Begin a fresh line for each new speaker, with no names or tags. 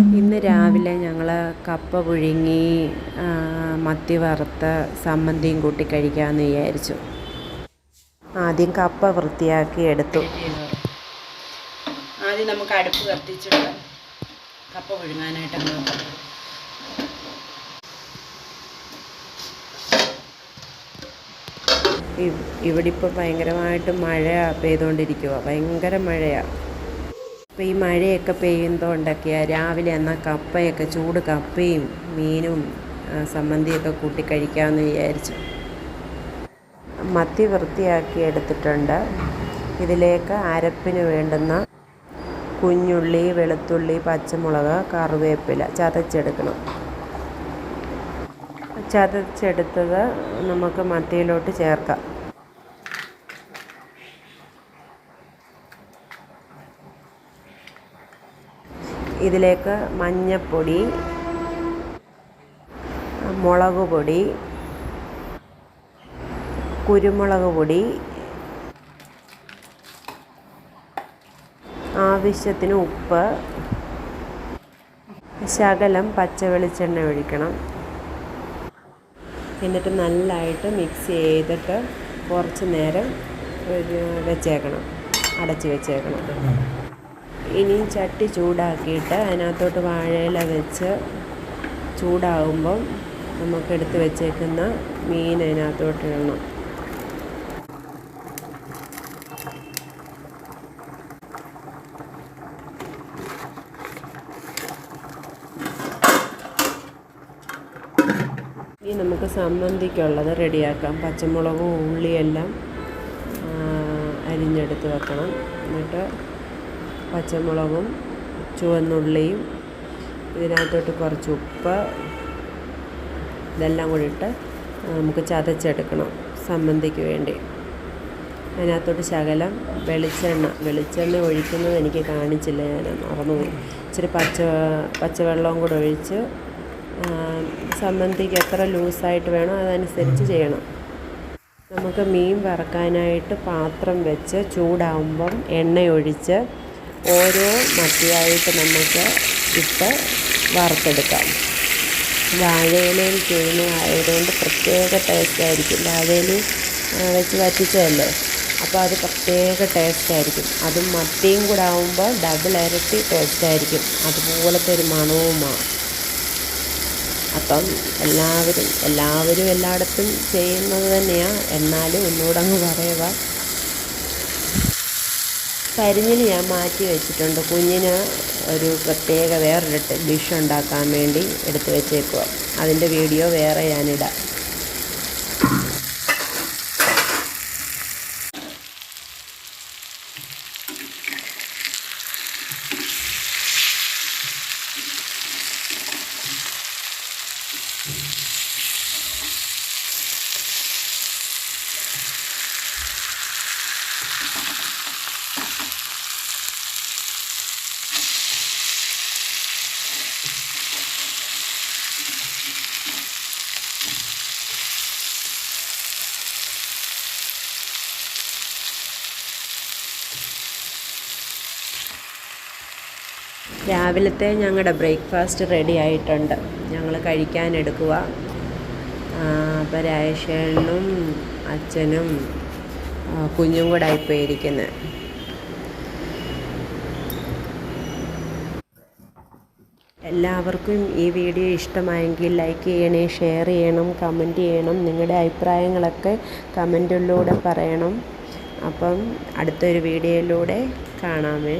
ഇന്ന് രാവിലെ ഞങ്ങൾ കപ്പ പുഴുങ്ങി മത്തി വറുത്ത് സമ്മന്തിയും കൂട്ടി കഴിക്കാമെന്ന് വിചാരിച്ചു. ആദ്യം കപ്പ വൃത്തിയാക്കി എടുത്തു. ആദ്യം നമുക്ക് അടുപ്പ് കത്തിച്ചിട്ട് കപ്പ പുഴുങ്ങാനായിട്ട് നോക്കാം ഇവിടെ ഇപ്പോൾ ഭയങ്കരമായിട്ട് മഴ പെയ്തുകൊണ്ടിരിക്കുക ഭയങ്കര മഴയാണ് അപ്പോൾ ഈ മഴയൊക്കെ പെയ്യുന്നതുകൊണ്ടൊക്കെയാണ് രാവിലെ എന്നാൽ കപ്പയൊക്കെ ചൂട് കപ്പയും മീനും സമ്മന്തിയൊക്കെ കൂട്ടി കഴിക്കാമെന്ന് വിചാരിച്ചു. മത്തി വൃത്തിയാക്കി എടുത്തിട്ടുണ്ട്. ഇതിലേക്ക് അരപ്പിന് വേണ്ടുന്ന കുഞ്ഞുള്ളി വെളുത്തുള്ളി പച്ചമുളക് കറിവേപ്പില ചതച്ചെടുക്കണം. ചതച്ചെടുത്തത് നമുക്ക് മത്തിയിലോട്ട് ചേർക്കാം. ഇതിലേക്ക് മഞ്ഞപ്പൊടി മുളക് പൊടി കുരുമുളക് പൊടി ആവശ്യത്തിന് ഉപ്പ് ശകലം പച്ച വെളിച്ചെണ്ണ ഒഴിക്കണം. എന്നിട്ട് നല്ലതായിട്ട് മിക്സ് ചെയ്തിട്ട് കുറച്ച് നേരം വെച്ചേക്കണം. അടച്ച് വെച്ചേക്കണം. ഇനിയും ചട്ടി ചൂടാക്കിയിട്ട് അതിനകത്തോട്ട് വാഴയില വെച്ച് ചൂടാകുമ്പം നമുക്കെടുത്ത് വെച്ചേക്കുന്ന മീൻ അതിനകത്തോട്ട് ഇടണം. ഇനി നമുക്ക് സമ്മന്തിക്കുള്ളത് റെഡിയാക്കാം. പച്ചമുളകും ഉള്ളിയെല്ലാം അരിഞ്ഞെടുത്ത് വെക്കണം. എന്നിട്ട് പച്ചമുളകും ചുവന്നുള്ളിയും ഇതിനകത്തോട്ട് കുറച്ച് ഉപ്പ് ഇതെല്ലാം കൂടി ഇട്ട് നമുക്ക് ചതച്ചെടുക്കണം സമ്മന്തിക്ക് വേണ്ടി. അതിനകത്തോട്ട് ശകലം വെളിച്ചെണ്ണ വെളിച്ചെണ്ണ ഒഴിക്കുന്നത് എനിക്ക് കാണിച്ചില്ല ഞാൻ മറന്നുപോയി ഇച്ചിരി പച്ച പച്ചവെള്ളവും കൂടെ ഒഴിച്ച് സമ്മന്തിക്ക് എത്ര ലൂസായിട്ട് വേണോ അതനുസരിച്ച് ചെയ്യണം. നമുക്ക് മീൻ വറക്കാനായിട്ട് പാത്രം വെച്ച് ചൂടാവുമ്പം എണ്ണയൊഴിച്ച് ഓരോ മത്തിയായിട്ട് നമുക്ക് ഇട്ട് വറുത്തെടുക്കാം. വാഴയിലയിൽ ചെയ്യുന്നതായതുകൊണ്ട് പ്രത്യേക ടേസ്റ്റ് ആയിരിക്കും. വാഴയിൽ വെച്ച് വറ്റിച്ചതല്ലേ? അപ്പോൾ അത് പ്രത്യേക ടേസ്റ്റ് ആയിരിക്കും. അതും മത്തിയും കൂടെ ആവുമ്പോൾ ഡബിൾ ഇരട്ടി ടേസ്റ്റ് ആയിരിക്കും. അതുപോലത്തെ ഒരു മണവുമാണ് അപ്പം എല്ലാവരും എല്ലാവരും എല്ലായിടത്തും ചെയ്യുന്നത് തന്നെയാണ് എന്നാലും ഒന്നുകൂടെ അങ്ങ് പറയുക കരിഞ്ഞിന് ഞാൻ മാറ്റി വെച്ചിട്ടുണ്ട്. കുഞ്ഞിന് ഒരു പ്രത്യേക വേറൊരു ഡിഷ് ഉണ്ടാക്കാൻ വേണ്ടി എടുത്ത് വെച്ചേക്കുവാണ് അതിന്റെ വീഡിയോ വേറെ ഞാനിടാം. രാവിലത്തെ ഞങ്ങളുടെ ബ്രേക്ക്ഫാസ്റ്റ് റെഡി ആയിട്ടുണ്ട്. ഞങ്ങൾ കഴിക്കാനെടുക്കുക അപ്പോൾ രാജേഷേണ്ണും അച്ഛനും കുഞ്ഞും കൂടെ ഇപ്പോൾ ഇരിക്കുന്നത് എല്ലാവർക്കും ഈ വീഡിയോ ഇഷ്ടമായെങ്കിൽ ലൈക്ക് ചെയ്യണേ ഷെയർ ചെയ്യണം കമന്റ് ചെയ്യണം. നിങ്ങളുടെ അഭിപ്രായങ്ങളൊക്കെ കമന്റിലൂടെ പറയണം. അപ്പം അടുത്തൊരു വീഡിയോയിലൂടെ കാണാമേ.